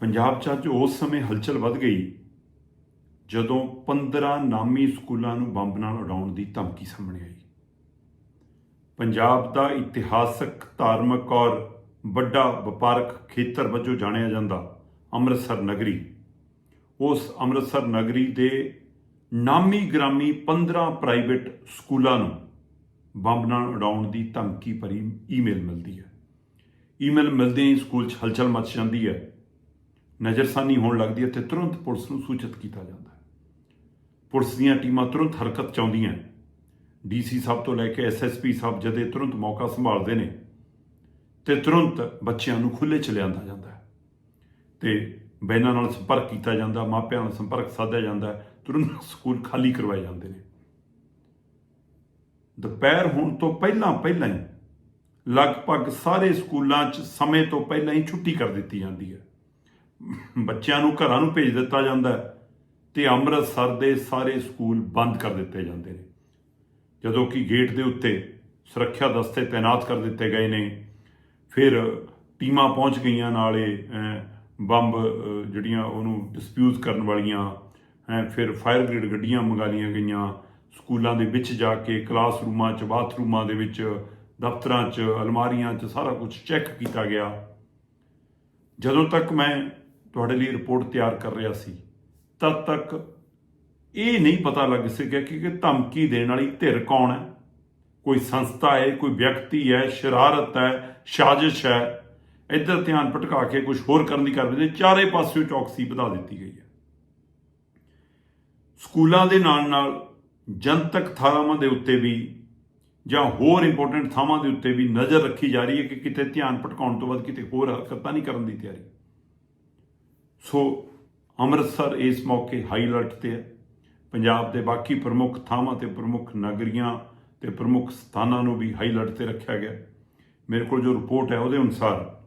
ਪੰਜਾਬ 'ਚ ਅੱਜ ਉਸ ਸਮੇਂ ਹਲਚਲ ਵੱਧ ਗਈ ਜਦੋਂ 15 ਨਾਮੀ ਸਕੂਲਾਂ ਨੂੰ ਬੰਬ ਨਾਲ ਉਡਾਉਣ ਦੀ ਧਮਕੀ ਸਾਹਮਣੇ ਆਈ। ਪੰਜਾਬ ਦਾ ਇਤਿਹਾਸਕ, ਧਾਰਮਿਕ ਔਰ ਵੱਡਾ ਵਪਾਰਕ ਖੇਤਰ ਵਜੋਂ ਜਾਣਿਆ ਜਾਂਦਾ ਅੰਮ੍ਰਿਤਸਰ ਨਗਰੀ। ਉਸ ਅੰਮ੍ਰਿਤਸਰ ਨਗਰੀ ਦੇ ਨਾਮੀ ਗ੍ਰਾਮੀ 15 ਪ੍ਰਾਈਵੇਟ ਸਕੂਲਾਂ ਨੂੰ ਬੰਬ ਨਾਲ ਉਡਾਉਣ ਦੀ ਧਮਕੀ ਭਰੀ ਈਮੇਲ ਮਿਲਦੀ ਹੈ। ਈਮੇਲ ਮਿਲਦੇ ਹੀ ਸਕੂਲ 'ਚ ਹਲਚਲ ਮਚ ਜਾਂਦੀ ਹੈ। ਨਜ਼ਰਸਾਨੀ ਹੋਣ ਲੱਗਦੀ ਹੈ ਤੇ ਤੁਰੰਤ ਪੁਲਿਸ ਨੂੰ ਸੂਚਿਤ ਕੀਤਾ ਜਾਂਦਾ ਹੈ। ਪੁਲਿਸ ਦੀਆਂ ਟੀਮਾਂ ਤੁਰੰਤ ਹਰਕਤ ਚ ਚਾਉਂਦੀਆਂ ਡੀਸੀ ਸਾਹਿਬ ਤੋਂ ਲੈ ਕੇ ਐਸਐਸਪੀ ਸਾਹਿਬ ਜਦੇ ਤੁਰੰਤ ਮੌਕਾ ਸੰਭਾਲਦੇ ਨੇ ਤੇ ਤੁਰੰਤ ਬੱਚਿਆਂ ਨੂੰ ਖੁੱਲੇ ਚ ਲਿਆਂਦਾ ਜਾਂਦਾ ਹੈ। ਤੇ ਬੈਨਾਂ ਨਾਲ ਸੰਪਰਕ ਕੀਤਾ ਜਾਂਦਾ, ਮਾਪਿਆਂ ਨਾਲ ਸੰਪਰਕ ਸਾਧਿਆ ਜਾਂਦਾ ਤੁਰੰਤ ਸਕੂਲ ਖਾਲੀ ਕਰਵਾਏ ਜਾਂਦੇ ਨੇ। ਦੁਪਹਿਰ ਹੋਣ ਤੋਂ ਪਹਿਲਾਂ ਪਹਿਲਾਂ ਹੀ ਲਗਭਗ ਸਾਰੇ ਸਕੂਲਾਂ 'ਚ ਸਮੇਂ ਤੋਂ ਪਹਿਲਾਂ ਹੀ ਛੁੱਟੀ ਕਰ ਦਿੱਤੀ ਜਾਂਦੀ ਹੈ। ਬੱਚਿਆਂ ਨੂੰ ਘਰਾਂ ਨੂੰ ਭੇਜ ਦਿੱਤਾ ਜਾਂਦਾ ਹੈ ਤੇ ਅੰਮ੍ਰਿਤਸਰ ਦੇ ਸਾਰੇ ਸਕੂਲ ਬੰਦ ਕਰ ਦਿੱਤੇ ਜਾਂਦੇ ਨੇ। ਜਦੋਂ ਕਿ ਗੇਟ ਦੇ ਉੱਤੇ ਸੁਰੱਖਿਆ ਦਸਤੇ ਤਾਇਨਾਤ ਕਰ ਦਿੱਤੇ ਗਏ ਨੇ ਫਿਰ ਟੀਮਾਂ ਪਹੁੰਚ ਗਈਆਂ ਨਾਲੇ ਅਹ, ਬੰਬ ਜਿਹੜੀਆਂ ਉਹਨੂੰ ਡਿਸਪਿਊਜ਼ ਕਰਨ ਵਾਲੀਆਂ ਹੈਂ, ਫਿਰ ਫਾਇਰ ਬ੍ਰਿਗੇਡ ਗੱਡੀਆਂ ਮੰਗਾ ਲਈਆਂ ਗਈਆਂ ਸਕੂਲਾਂ ਦੇ ਵਿੱਚ ਜਾ ਕੇ ਕਲਾਸਰੂਮਾਂ 'ਚ ਬਾਥਰੂਮਾਂ ਦੇ ਵਿੱਚ ਦਫ਼ਤਰਾਂ 'ਚ ਅਲਮਾਰੀਆਂ 'ਚ ਸਾਰਾ ਕੁਝ ਚੈੱਕ ਕੀਤਾ ਗਿਆ। ਜਦੋਂ ਤੱਕ ਮੈਂ ਤੁਹਾਡੇ ਲਈ ਰਿਪੋਰਟ ਤਿਆਰ ਕਰ ਰਿਹਾ ਸੀ। ਤਦ ਤੱਕ ਇਹ ਨਹੀਂ ਪਤਾ ਲੱਗ ਸਕਿਆ ਕਿ ਧਮਕੀ ਦੇਣ ਵਾਲੀ ਧਿਰ ਕੌਣ ਹੈ। ਕੋਈ ਸੰਸਥਾ ਹੈ, ਕੋਈ ਵਿਅਕਤੀ ਹੈ, ਸ਼ਰਾਰਤ ਹੈ, ਸਾਜ਼ਿਸ਼ ਹੈ। ਇੱਧਰ ਧਿਆਨ ਭਟਕਾ ਕੇ ਕੁਝ ਹੋਰ ਕਰਨ ਦੀ ਕਰਦੇ ਨੇ ਚਾਰੇ ਪਾਸਿਓਂ ਚੌਕਸੀ ਵਧਾ ਦਿੱਤੀ ਗਈ ਹੈ। ਸਕੂਲਾਂ ਦੇ ਨਾਲ ਨਾਲ ਜਨਤਕ ਥਾਵਾਂ ਦੇ ਉੱਤੇ ਵੀ ਜਾਂ ਹੋਰ ਇੰਪੋਰਟੈਂਟ ਥਾਵਾਂ ਦੇ ਉੱਤੇ ਵੀ ਨਜ਼ਰ ਰੱਖੀ ਜਾ ਰਹੀ ਹੈ ਕਿ ਕਿਤੇ ਧਿਆਨ ਭਟਕਾਉਣ ਤੋਂ ਬਾਅਦ ਕਿਤੇ ਹੋਰ ਹਰਕਤਾਂ ਨਹੀਂ ਕਰਨ ਦੀ ਤਿਆਰੀ। ਸੋ ਅੰਮ੍ਰਿਤਸਰ ਇਸ ਮੌਕੇ ਹਾਈ ਅਲਰਟ ਤੇ ਹੈ। ਪੰਜਾਬ ਦੇ ਬਾਕੀ ਪ੍ਰਮੁੱਖ ਥਾਵਾਂ ਤੇ ਪ੍ਰਮੁੱਖ ਨਗਰੀਆਂ ਤੇ ਪ੍ਰਮੁੱਖ ਸਥਾਨਾਂ ਨੂੰ ਵੀ ਹਾਈ ਅਲਰਟ ਤੇ ਰੱਖਿਆ ਗਿਆ। ਮੇਰੇ ਕੋਲ ਜੋ ਰਿਪੋਰਟ ਹੈ ਉਹਦੇ ਅਨੁਸਾਰ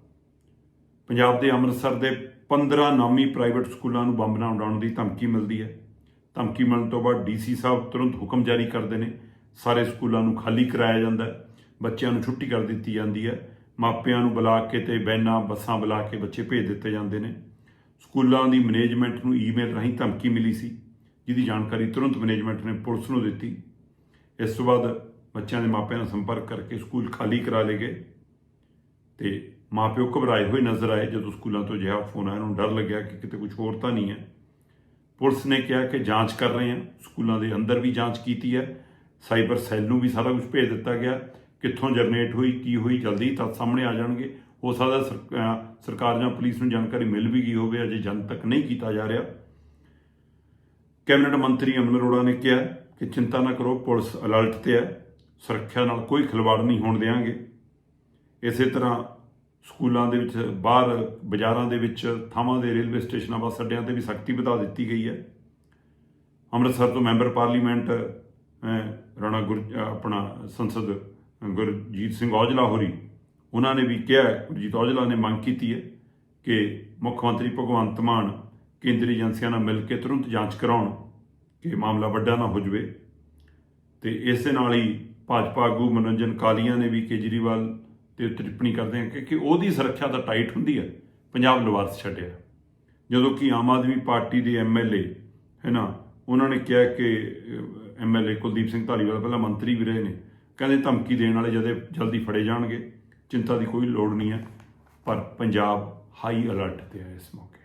ਪੰਜਾਬ ਦੇ ਅੰਮ੍ਰਿਤਸਰ ਦੇ 15 ਨਾਮੀ ਪ੍ਰਾਈਵੇਟ ਸਕੂਲਾਂ ਨੂੰ ਬੰਬ ਨਾਲ ਉਡਾਉਣ ਦੀ ਧਮਕੀ ਮਿਲਦੀ ਹੈ। ਧਮਕੀ ਮਿਲਣ ਤੋਂ ਬਾਅਦ ਡੀਸੀ ਸਾਹਿਬ ਤੁਰੰਤ ਹੁਕਮ ਜਾਰੀ ਕਰਦੇ ਨੇ। ਸਾਰੇ ਸਕੂਲਾਂ ਨੂੰ ਖਾਲੀ ਕਰਾਇਆ ਜਾਂਦਾ ਹੈ। ਬੱਚਿਆਂ ਨੂੰ ਛੁੱਟੀ ਕਰ ਦਿੱਤੀ ਜਾਂਦੀ ਹੈ। ਮਾਪਿਆਂ ਨੂੰ ਬੁਲਾ ਕੇ ਤੇ ਬੈਨਾਂ, ਬੱਸਾਂ ਬੁਲਾ ਕੇ ਬੱਚੇ ਭੇਜ ਦਿੱਤੇ ਜਾਂਦੇ ਨੇ। ਸਕੂਲਾਂ ਦੀ ਮੈਨੇਜਮੈਂਟ ਨੂੰ ਈਮੇਲ ਰਾਹੀਂ ਧਮਕੀ ਮਿਲੀ ਸੀ, ਜਿਹਦੀ ਜਾਣਕਾਰੀ ਤੁਰੰਤ ਮੈਨੇਜਮੈਂਟ ਨੇ ਪੁਲਿਸ ਨੂੰ ਦਿੱਤੀ। ਇਸ ਤੋਂ ਬਾਅਦ ਬੱਚਿਆਂ ਦੇ ਮਾਪਿਆਂ ਨਾਲ ਸੰਪਰਕ ਕਰਕੇ ਸਕੂਲ ਖਾਲੀ ਕਰਾ ਲਏ ਗਏ ਤੇ ਮਾਪਿਓ ਘਬਰਾਏ ਹੋਏ ਨਜ਼ਰ ਆਏ। ਜਦੋਂ ਸਕੂਲਾਂ ਤੋਂ ਅਜਿਹਾ ਫੋਨ ਆਇਆ ਨੂੰ ਡਰ ਲੱਗਿਆ ਕਿ ਕਿਤੇ ਕੁਝ ਹੋਰ ਤਾਂ ਨਹੀਂ ਹੈ। ਪੁਲਿਸ ਨੇ ਕਿਹਾ ਕਿ ਜਾਂਚ ਕਰ ਰਹੇ ਹਾਂ। ਸਕੂਲਾਂ ਦੇ ਅੰਦਰ ਵੀ ਜਾਂਚ ਕੀਤੀ ਹੈ। ਸਾਈਬਰ ਸੈੱਲ ਨੂੰ ਵੀ ਸਾਰਾ ਕੁਝ ਭੇਜ ਦਿੱਤਾ ਗਿਆ। ਕਿੱਥੋਂ ਜਨਰੇਟ ਹੋਈ, ਕੀ ਹੋਈ, ਜਲਦੀ ਤੱਥ ਸਾਹਮਣੇ ਆ ਜਾਣਗੇ। ਹੋ ਸਕਦਾ ਸਰਕਾਰ ਜਾਂ ਪੁਲਿਸ ਨੂੰ ਜਾਣਕਾਰੀ ਮਿਲ ਵੀ ਗਈ ਹੋਵੇ, ਅਜੇ ਜਨ ਤੱਕ ਨਹੀਂ ਕੀਤਾ ਜਾ ਰਿਹਾ। ਕੈਬਨਿਟ ਮੰਤਰੀ ਅਮਨ ਅਰੋੜਾ ਨੇ ਕਿਹਾ ਕਿ ਚਿੰਤਾ ਨਾ ਕਰੋ, ਪੁਲਿਸ ਅਲਰਟ ਤੇ ਹੈ। ਸੁਰੱਖਿਆ ਨਾਲ ਕੋਈ ਖਿਲਵਾੜ ਨਹੀਂ ਹੋਣ ਦੇਵਾਂਗੇ ਇਸੇ ਤਰ੍ਹਾਂ ਸਕੂਲਾਂ ਦੇ ਵਿੱਚ, ਬਾਹਰ ਬਾਜ਼ਾਰਾਂ ਦੇ ਵਿੱਚ, ਥਾਵਾਂ ਦੇ ਰੇਲਵੇ ਸਟੇਸ਼ਨਾਂ, ਬੱਸ ਅੱਡਿਆਂ ਤੇ ਵੀ ਸਖਤੀ ਵਧਾ ਦਿੱਤੀ ਗਈ ਹੈ। ਅੰਮ੍ਰਿਤਸਰ ਤੋਂ ਮੈਂਬਰ ਪਾਰਲੀਮੈਂਟ ਰਾਣਾ ਗੁਰ ਆਪਣਾ ਸੰਸਦ ਗੁਰਜੀਤ ਸਿੰਘ ਔਜਲਾ ਹੋਰੀ ਉਹਨਾਂ ਨੇ ਵੀ ਕਿਹਾ, ਗੁਰਜੀਤ ਔਜਲਾ ਨੇ ਮੰਗ ਕੀਤੀ ਹੈ ਕਿ ਮੁੱਖ ਮੰਤਰੀ ਭਗਵੰਤ ਮਾਨ ਕੇਂਦਰੀ ਏਜੰਸੀਆਂ ਨਾਲ ਮਿਲ ਕੇ ਤੁਰੰਤ ਜਾਂਚ ਕਰਾਉਣ, ਕਿ ਮਾਮਲਾ ਵੱਡਾ ਨਾ ਹੋ ਜਾਵੇ। ਤੇ ਇਸ ਦੇ ਨਾਲ ਹੀ ਭਾਜਪਾ ਆਗੂ ਮਨੋਰੰਜਨ ਕਾਲੀਆਂ ਨੇ ਵੀ ਕੇਜਰੀਵਾਲ ਤੇ ਟਿੱਪਣੀ ਕਰਦੇ ਆ ਕਿ ਕਿ ਉਹਦੀ ਸੁਰੱਖਿਆ ਤਾਂ ਟਾਈਟ ਹੁੰਦੀ ਹੈ ਪੰਜਾਬ ਲਵਾਰਸ ਛੱਡਿਆ। ਜਦੋਂ ਕਿ ਆਮ ਆਦਮੀ ਪਾਰਟੀ ਦੇ ਐਮਐਲਏ ਹੈ ਨਾ ਉਹਨਾਂ ਨੇ ਕਿਹਾ ਕਿ ਐਮਐਲਏ ਕੁਲਦੀਪ ਸਿੰਘ ਧਾਲੀਵਾਲ ਪਹਿਲਾਂ ਮੰਤਰੀ ਵੀ ਰਹੇ ਨੇ, ਕਹਿੰਦੇ ਧਮਕੀ ਦੇਣ ਵਾਲੇ ਜਦੇ ਜਲਦੀ ਫੜੇ ਜਾਣਗੇ। ਚਿੰਤਾ ਦੀ ਕੋਈ ਲੋੜ ਨਹੀਂ ਹੈ ਪਰ ਪੰਜਾਬ ਹਾਈ ਅਲਰਟ ਤੇ ਹੈ ਇਸ ਮੌਕੇ।